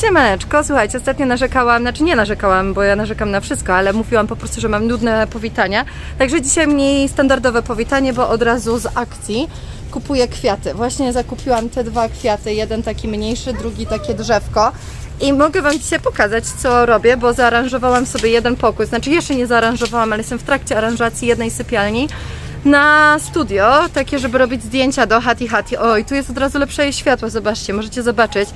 Siemaneczko, słuchajcie, ostatnio narzekałam, znaczy nie narzekałam, bo ja narzekam na wszystko, ale mówiłam po prostu, że mam nudne powitania. Także dzisiaj mniej standardowe powitanie, bo od razu z akcji kupuję kwiaty. Właśnie zakupiłam te dwa kwiaty, jeden taki mniejszy, drugi takie drzewko. I mogę Wam dzisiaj pokazać, co robię, bo zaaranżowałam sobie jeden pokój. Znaczy jeszcze nie zaaranżowałam, ale jestem w trakcie aranżacji jednej sypialni na studio, takie, żeby robić zdjęcia do Hati Hati. Oj, tu jest od razu lepsze światło, zobaczcie, możecie zobaczyć.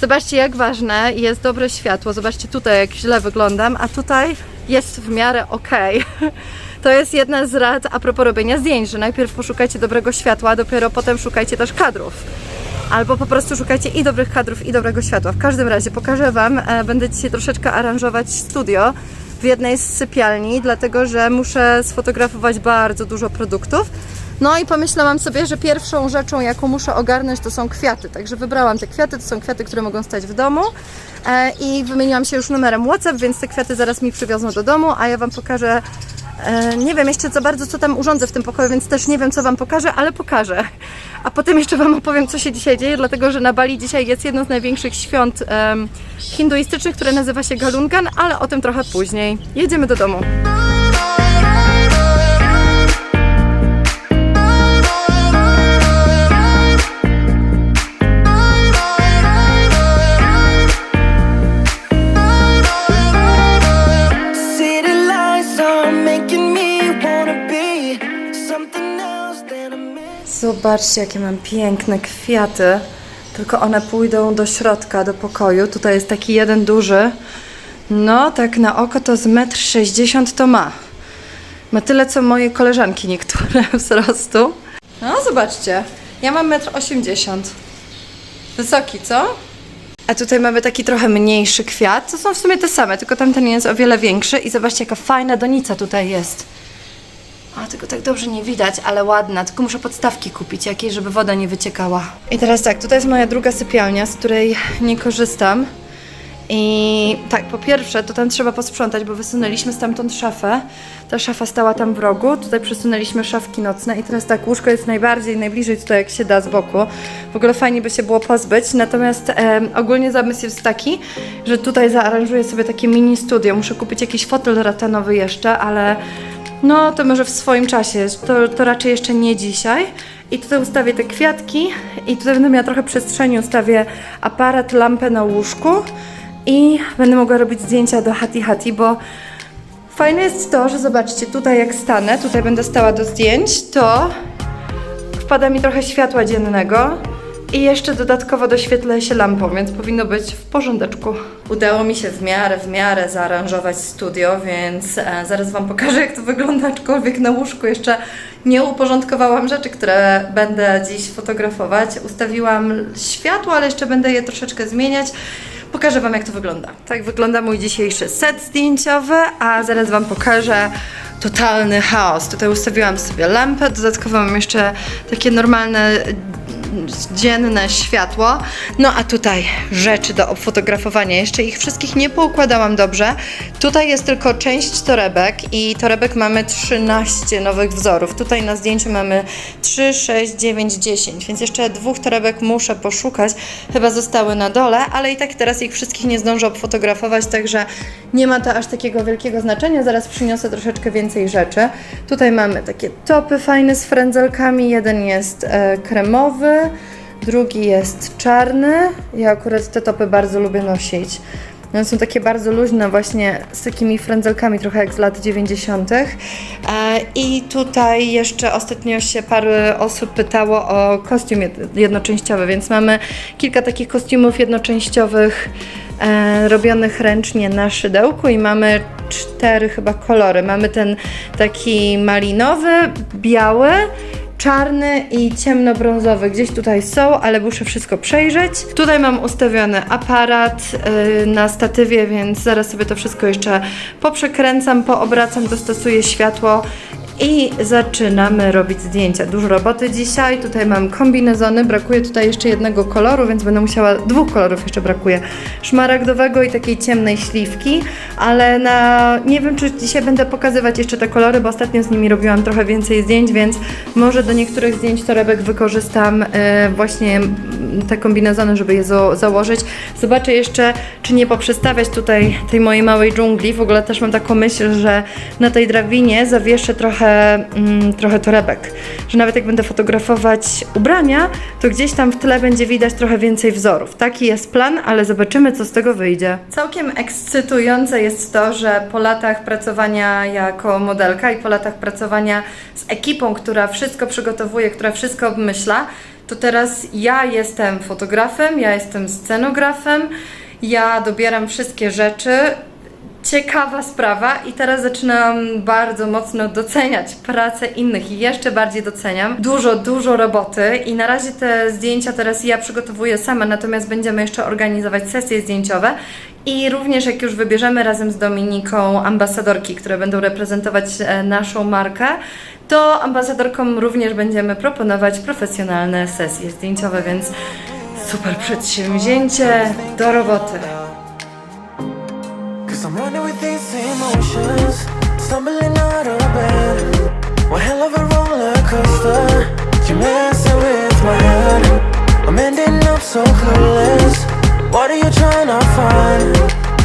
Zobaczcie, jak ważne jest dobre światło. Zobaczcie tutaj, jak źle wyglądam, a tutaj jest w miarę ok. To jest jedna z rad a propos robienia zdjęć, że najpierw poszukajcie dobrego światła, a dopiero potem szukajcie też kadrów. Albo po prostu szukajcie i dobrych kadrów, i dobrego światła. W każdym razie pokażę Wam, e, będę dzisiaj troszeczkę aranżować studio w jednej z sypialni, dlatego że muszę sfotografować bardzo dużo produktów. No i pomyślałam sobie, że pierwszą rzeczą, jaką muszę ogarnąć, to są kwiaty. Także wybrałam te kwiaty, to są kwiaty, które mogą stać w domu. E, I wymieniłam się już numerem WhatsApp, więc te kwiaty zaraz mi przywiozą do domu, a ja Wam pokażę. E, nie wiem jeszcze za bardzo, co tam urządzę w tym pokoju, więc też nie wiem, co Wam pokażę, ale pokażę. A potem jeszcze Wam opowiem, co się dzisiaj dzieje, dlatego że na Bali dzisiaj jest jedno z największych świąt hinduistycznych, które nazywa się Galungan, ale o tym trochę później. Jedziemy do domu. Zobaczcie, jakie mam piękne kwiaty. Tylko one pójdą do środka, do pokoju. Tutaj jest taki jeden duży. No, tak na oko to z 1,60 m to ma. Ma tyle, co moje koleżanki niektóre wzrostu. No, zobaczcie. Ja mam 1,80 m. Wysoki, co? A tutaj mamy taki trochę mniejszy kwiat. To są w sumie te same, tylko tamten jest o wiele większy. I zobaczcie, jaka fajna donica tutaj jest. A tego tak dobrze nie widać, ale ładna. Tylko muszę podstawki kupić jakieś, żeby woda nie wyciekała. I teraz tak, tutaj jest moja druga sypialnia, z której nie korzystam. I tak, po pierwsze, to tam trzeba posprzątać, bo wysunęliśmy stamtąd szafę. Ta szafa stała tam w rogu. Tutaj przesunęliśmy szafki nocne i teraz tak, łóżko jest najbardziej, najbliżej tutaj jak się da z boku. W ogóle fajnie by się było pozbyć. Natomiast em, ogólnie zamysł jest taki, że tutaj zaaranżuję sobie takie mini studio. Muszę kupić jakiś fotel ratanowy jeszcze, ale no, to może w swoim czasie. To, to raczej jeszcze nie dzisiaj. I tutaj ustawię te kwiatki i tutaj będę miała trochę przestrzeni. Ustawię aparat, lampę na łóżku i będę mogła robić zdjęcia do Hati Hati, bo fajne jest to, że zobaczcie, tutaj jak stanę, tutaj będę stała do zdjęć, to wpada mi trochę światła dziennego i jeszcze dodatkowo doświetlę się lampą, więc powinno być w porządeczku. Udało mi się w miarę, w miarę zaaranżować studio, więc e, zaraz Wam pokażę, jak to wygląda, aczkolwiek na łóżku jeszcze nie uporządkowałam rzeczy, które będę dziś fotografować. Ustawiłam światło, ale jeszcze będę je troszeczkę zmieniać. Pokażę Wam, jak to wygląda. Tak wygląda mój dzisiejszy set zdjęciowy, a zaraz Wam pokażę totalny chaos. Tutaj ustawiłam sobie lampę, dodatkowo mam jeszcze takie normalne dzienne światło. No a tutaj rzeczy do obfotografowania. Jeszcze ich wszystkich nie poukładałam dobrze. Tutaj jest tylko część torebek i torebek mamy 13 nowych wzorów. Tutaj na zdjęciu mamy 3, 6, 9, 10, więc jeszcze dwóch torebek muszę poszukać. Chyba zostały na dole, ale i tak teraz ich wszystkich nie zdążę obfotografować, także nie ma to aż takiego wielkiego znaczenia. Zaraz przyniosę troszeczkę więcej rzeczy. Tutaj mamy takie topy fajne z frędzelkami. Jeden jest e, drugi jest czarny. Ja akurat te topy bardzo lubię nosić. One są takie bardzo luźne, właśnie z takimi frędzelkami, trochę jak z lat 90. E, I tutaj jeszcze ostatnio się parę osób pytało o kostium jed- jednoczęściowy, więc mamy kilka takich kostiumów jednoczęściowych e, robionych ręcznie na szydełku i mamy cztery chyba kolory. Mamy ten taki malinowy, biały, czarny i ciemnobrązowy. Gdzieś tutaj są, ale muszę wszystko przejrzeć. Tutaj mam ustawiony aparat yy, na statywie, więc zaraz sobie to wszystko jeszcze poprzekręcam, poobracam, dostosuję światło i zaczynamy robić zdjęcia. Dużo roboty dzisiaj, tutaj mam kombinezony, brakuje tutaj jeszcze jednego koloru, więc będę musiała, dwóch kolorów jeszcze brakuje, szmaragdowego i takiej ciemnej śliwki, ale na, nie wiem czy dzisiaj będę pokazywać jeszcze te kolory, bo ostatnio z nimi robiłam trochę więcej zdjęć, więc może do niektórych zdjęć torebek wykorzystam e, właśnie te kombinezony, żeby je założyć. Zobaczę jeszcze, czy nie poprzestawiać tutaj tej mojej małej dżungli. W ogóle też mam taką myśl, że na tej drabinie zawieszę trochę, mm, trochę torebek. Że nawet jak będę fotografować ubrania, to gdzieś tam w tle będzie widać trochę więcej wzorów. Taki jest plan, ale zobaczymy, co z tego wyjdzie. Całkiem ekscytujące jest to, że po latach pracowania jako modelka i po latach pracowania z ekipą, która wszystko przygotowuje, która wszystko obmyśla, to teraz ja jestem fotografem, ja jestem scenografem, ja dobieram wszystkie rzeczy. Ciekawa sprawa i teraz zaczynam bardzo mocno doceniać pracę innych i jeszcze bardziej doceniam. Dużo, dużo roboty i na razie te zdjęcia teraz ja przygotowuję sama, natomiast będziemy jeszcze organizować sesje zdjęciowe i również jak już wybierzemy razem z Dominiką ambasadorki, które będą reprezentować e, naszą markę, to ambasadorkom również będziemy proponować profesjonalne sesje zdjęciowe, więc super przedsięwzięcie do roboty. Stumbling out of bed. One hell of a roller coaster. Messing with my head. I'm ending up so clueless. What are you trying to find?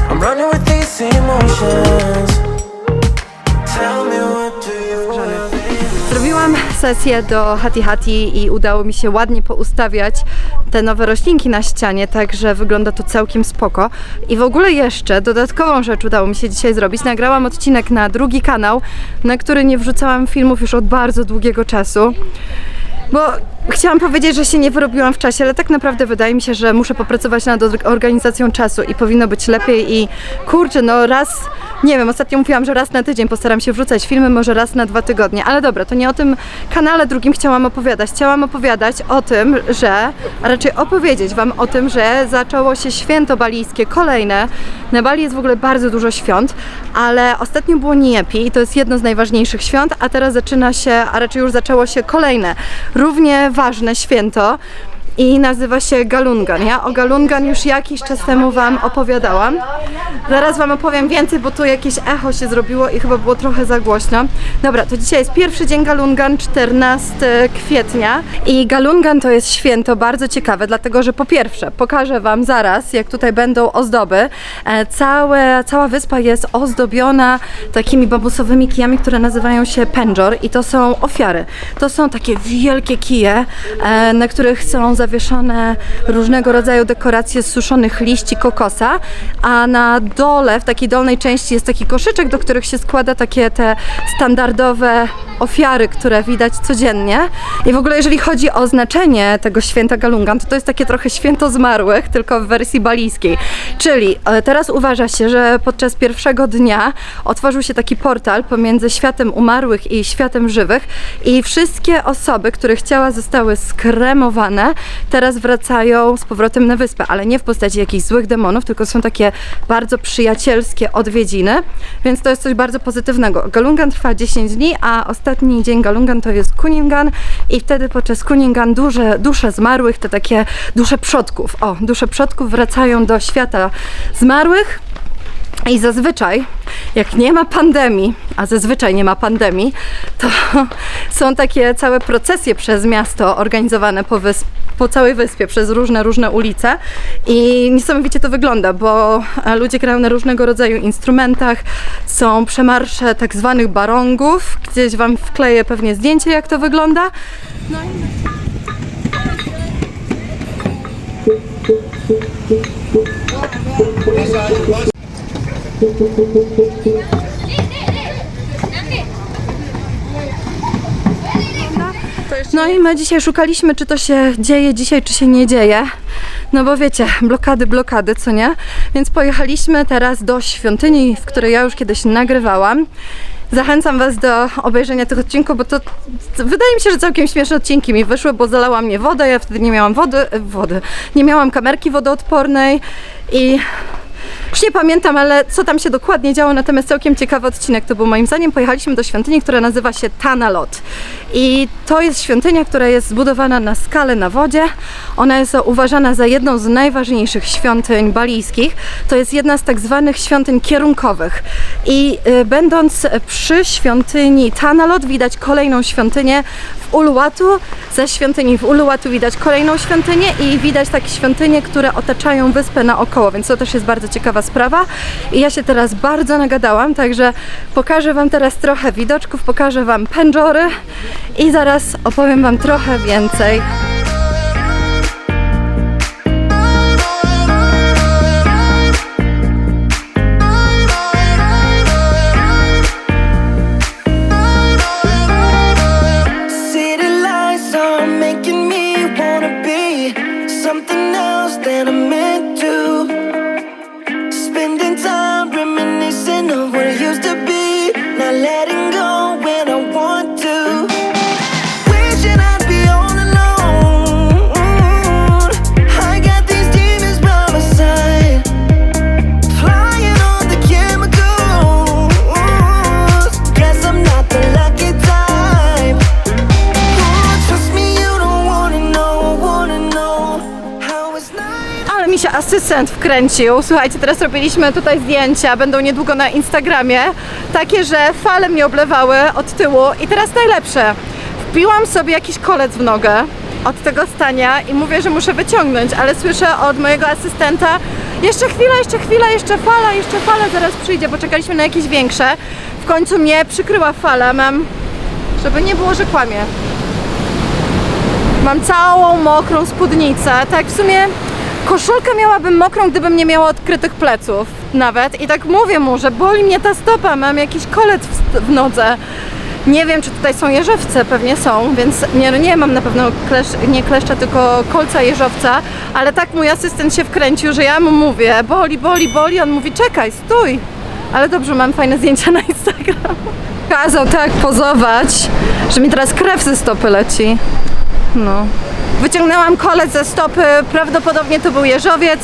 I'm running with these emotions. Tell me what do you want? Zrobiłam sesję do Hati Hati i udało mi się ładnie poustawiać te nowe roślinki na ścianie, także wygląda to całkiem spoko. I w ogóle jeszcze dodatkową rzecz udało mi się dzisiaj zrobić. Nagrałam odcinek na drugi kanał, na który nie wrzucałam filmów już od bardzo długiego czasu. Bo chciałam powiedzieć, że się nie wyrobiłam w czasie, ale tak naprawdę wydaje mi się, że muszę popracować nad or- organizacją czasu i powinno być lepiej i kurczę, no raz, nie wiem, ostatnio mówiłam, że raz na tydzień postaram się wrzucać filmy, może raz na dwa tygodnie, ale dobra, to nie o tym kanale drugim chciałam opowiadać. Chciałam opowiadać o tym, że, a raczej opowiedzieć Wam o tym, że zaczęło się święto balijskie, kolejne. Na Bali jest w ogóle bardzo dużo świąt, ale ostatnio było Niepi i to jest jedno z najważniejszych świąt, a teraz zaczyna się, a raczej już zaczęło się kolejne, równie ważne święto i nazywa się Galungan. Ja o Galungan już jakiś czas temu Wam opowiadałam. Zaraz Wam opowiem więcej, bo tu jakieś echo się zrobiło i chyba było trochę za głośno. Dobra, to dzisiaj jest pierwszy dzień Galungan, 14 kwietnia i Galungan to jest święto bardzo ciekawe, dlatego że po pierwsze pokażę Wam zaraz, jak tutaj będą ozdoby. E, Całe, cała wyspa jest ozdobiona takimi bambusowymi kijami, które nazywają się penjor i to są ofiary. To są takie wielkie kije, e, na których są zawieszone różnego rodzaju dekoracje z suszonych liści kokosa, a na dole, w takiej dolnej części jest taki koszyczek, do których się składa takie te standardowe ofiary, które widać codziennie. I w ogóle jeżeli chodzi o znaczenie tego święta Galungan, to to jest takie trochę święto zmarłych, tylko w wersji balijskiej. Czyli e, teraz uważa się, że podczas pierwszego dnia otworzył się taki portal pomiędzy światem umarłych i światem żywych i wszystkie osoby, których ciała zostały skremowane, teraz wracają z powrotem na wyspę, ale nie w postaci jakichś złych demonów, tylko są takie bardzo przyjacielskie odwiedziny, więc to jest coś bardzo pozytywnego. Galungan trwa 10 dni, a ostatni dzień Galungan to jest Kuningan i wtedy podczas Kuningan duże, dusze zmarłych, te takie dusze przodków, o, dusze przodków wracają do świata zmarłych i zazwyczaj, jak nie ma pandemii, a zazwyczaj nie ma pandemii, to są takie całe procesje przez miasto organizowane po, wysp, po całej wyspie, przez różne, różne ulice. I niesamowicie to wygląda, bo e, ludzie grają na różnego rodzaju instrumentach, są przemarsze tak zwanych barongów. Gdzieś Wam wkleję pewnie zdjęcie, jak to wygląda. No i my dzisiaj szukaliśmy, czy to się dzieje dzisiaj, czy się nie dzieje. No bo wiecie, blokady, blokady, co nie? Więc pojechaliśmy teraz do świątyni, w której ja już kiedyś nagrywałam. Zachęcam Was do obejrzenia tych odcinków, bo to, to wydaje mi się, że całkiem śmieszne odcinki mi wyszły, bo zalała mnie woda, ja wtedy nie miałam wody, wody, nie miałam kamerki wodoodpornej i Już nie pamiętam, ale co tam się dokładnie działo, natomiast całkiem ciekawy odcinek to był moim zdaniem. Pojechaliśmy do świątyni, która nazywa się Tanalot. I to jest świątynia, która jest zbudowana na skale na wodzie. Ona jest uważana za jedną z najważniejszych świątyń balijskich. To jest jedna z tak zwanych świątyń kierunkowych. I y, będąc przy świątyni Tanalot widać kolejną świątynię w Uluwatu. Ze świątyni w Uluwatu widać kolejną świątynię i widać takie świątynie, które otaczają wyspę naokoło, więc to też jest bardzo ciekawa sprawa. I ja się teraz bardzo nagadałam, także pokażę Wam teraz trochę widoczków, pokażę Wam pędżory i zaraz opowiem Wam trochę więcej. 3 cent wkręcił. Słuchajcie, teraz robiliśmy tutaj zdjęcia, będą niedługo na Instagramie. Takie, że fale mnie oblewały od tyłu i teraz najlepsze. Wbiłam sobie jakiś kolec w nogę od tego stania i mówię, że muszę wyciągnąć, ale słyszę od mojego asystenta jeszcze chwila, jeszcze chwila, jeszcze fala, jeszcze fala zaraz przyjdzie, bo czekaliśmy na jakieś większe. W końcu mnie przykryła fala, mam, żeby nie było, że kłamie. Mam całą mokrą spódnicę, tak w sumie koszulkę miałabym mokrą, gdybym nie miała odkrytych pleców nawet. I tak mówię mu, że boli mnie ta stopa, mam jakiś kolec w, w nodze. Nie wiem, czy tutaj są jeżowce, pewnie są, więc nie, no nie mam na pewno klesz, nie kleszcza, tylko kolca jeżowca, ale tak mój asystent się wkręcił, że ja mu mówię, boli, boli, boli, on mówi, czekaj, stój. Ale dobrze, mam fajne zdjęcia na Instagram. Kazał tak pozować, że mi teraz krew ze stopy leci. No. Wyciągnęłam kolec ze stopy, prawdopodobnie to był jeżowiec.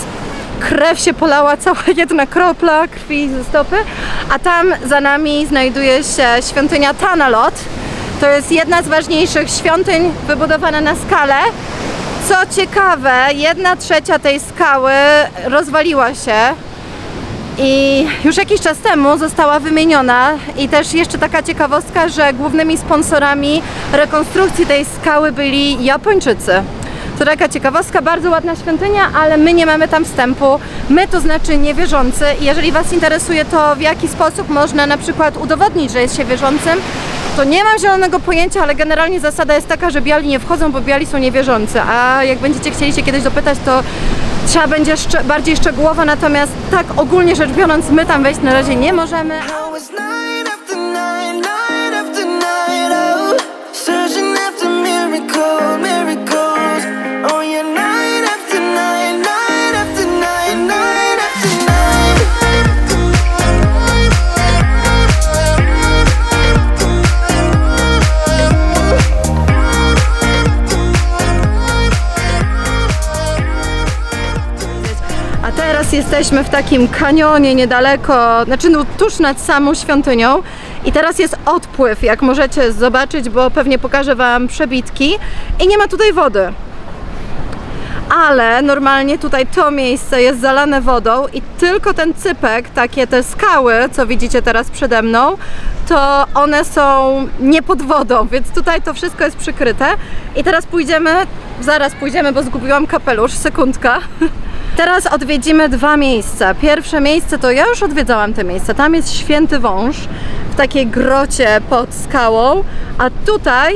Krew się polała, cała jedna kropla krwi ze stopy. A tam za nami znajduje się świątynia Tanalot. To jest jedna z ważniejszych świątyń wybudowana na skalę. Co ciekawe, jedna trzecia tej skały rozwaliła się i już jakiś czas temu została wymieniona i też jeszcze taka ciekawostka, że głównymi sponsorami rekonstrukcji tej skały byli Japończycy. To taka ciekawostka, bardzo ładna świątynia, ale my nie mamy tam wstępu. My to znaczy niewierzący jeżeli Was interesuje to w jaki sposób można na przykład udowodnić, że jest się wierzącym, to nie mam zielonego pojęcia, ale generalnie zasada jest taka, że biali nie wchodzą, bo biali są niewierzący. A jak będziecie chcieli się kiedyś dopytać, to trzeba będzie bardziej szczegółowo, natomiast tak ogólnie rzecz biorąc, my tam wejść na razie nie możemy. Jesteśmy w takim kanionie niedaleko, znaczy no, tuż nad samą świątynią. I teraz jest odpływ, jak możecie zobaczyć, bo pewnie pokażę Wam przebitki. I nie ma tutaj wody. Ale normalnie tutaj to miejsce jest zalane wodą i tylko ten cypek, takie te skały, co widzicie teraz przede mną, to one są nie pod wodą, więc tutaj to wszystko jest przykryte. I teraz pójdziemy, zaraz pójdziemy, bo zgubiłam kapelusz, sekundka. Teraz odwiedzimy dwa miejsca. Pierwsze miejsce to ja już odwiedzałam te miejsca. Tam jest święty wąż w takiej grocie pod skałą, a tutaj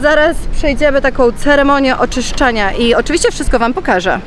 zaraz przejdziemy taką ceremonię oczyszczania i oczywiście wszystko Wam pokażę.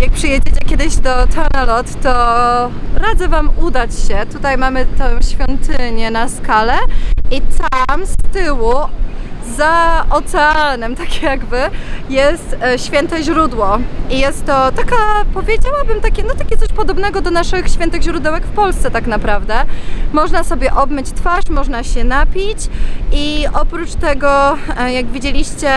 Jak przyjedziecie kiedyś wejść do Tanalot, to radzę Wam udać się. Tutaj mamy tę świątynię na skale i tam z tyłu za oceanem, tak jakby, jest e, święte źródło. I jest to taka, powiedziałabym, takie, no takie coś podobnego do naszych świętych źródełek w Polsce tak naprawdę. Można sobie obmyć twarz, można się napić i oprócz tego, e, jak widzieliście,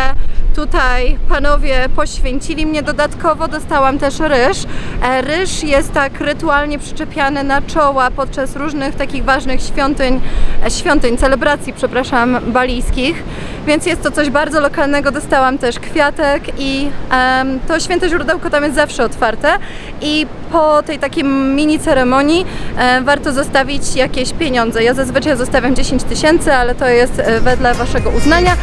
tutaj panowie poświęcili mnie dodatkowo, dostałam też ryż. E, Ryż jest tak rytualnie przyczepiany na czoła podczas różnych takich ważnych świątyń, e, świątyń, celebracji, przepraszam, balijskich, więc jest to coś bardzo lokalnego. Dostałam też kwiatek i em, to święte źródełko tam jest zawsze otwarte i po tej takiej mini ceremonii e, warto zostawić jakieś pieniądze. Ja zazwyczaj zostawiam 10 tysięcy, ale to jest e, wedle waszego uznania.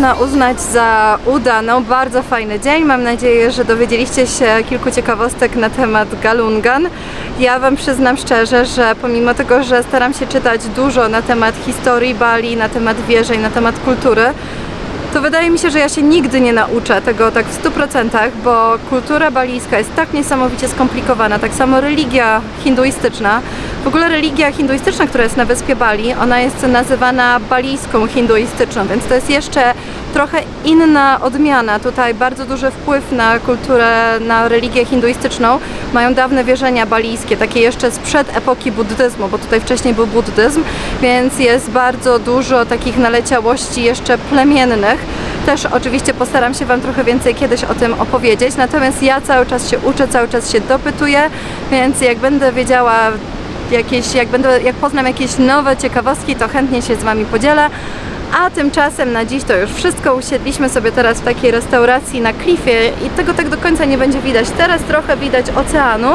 Można uznać za udaną, bardzo fajny dzień. Mam nadzieję, że dowiedzieliście się kilku ciekawostek na temat Galungan. Ja Wam przyznam szczerze, że pomimo tego, że staram się czytać dużo na temat historii Bali, na temat wierzeń, na temat kultury, to wydaje mi się, że ja się nigdy nie nauczę tego tak w 100%, bo kultura balijska jest tak niesamowicie skomplikowana, tak samo religia hinduistyczna. W ogóle religia hinduistyczna, która jest na wyspie Bali, ona jest nazywana balijską hinduistyczną, więc to jest jeszcze trochę inna odmiana. Tutaj bardzo duży wpływ na kulturę, na religię hinduistyczną mają dawne wierzenia balijskie, takie jeszcze sprzed epoki buddyzmu, bo tutaj wcześniej był buddyzm, więc jest bardzo dużo takich naleciałości jeszcze plemiennych. Też oczywiście postaram się Wam trochę więcej kiedyś o tym opowiedzieć, natomiast ja cały czas się uczę, cały czas się dopytuję, więc jak będę wiedziała jakieś, jak, będę, jak poznam jakieś nowe ciekawostki, to chętnie się z Wami podzielę. A tymczasem na dziś to już wszystko. Usiedliśmy sobie teraz w takiej restauracji na klifie i tego tak do końca nie będzie widać. Teraz trochę widać oceanu.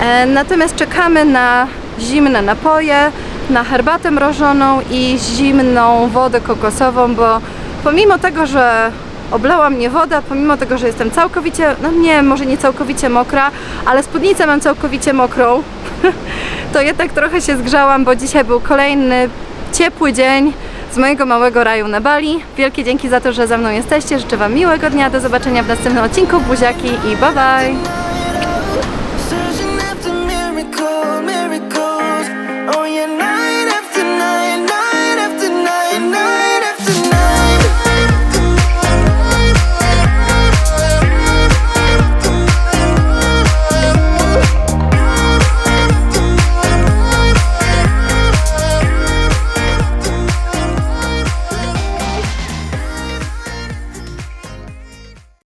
E, natomiast czekamy na zimne napoje, na herbatę mrożoną i zimną wodę kokosową, bo pomimo tego, że oblała mnie woda, pomimo tego, że jestem całkowicie, no nie, może nie całkowicie mokra, ale spódnicę mam całkowicie mokrą, to jednak trochę się zgrzałam, bo dzisiaj był kolejny ciepły dzień z mojego małego raju na Bali. Wielkie dzięki za to, że ze mną jesteście. Życzę Wam miłego dnia. Do zobaczenia w następnym odcinku. Buziaki i bye bye!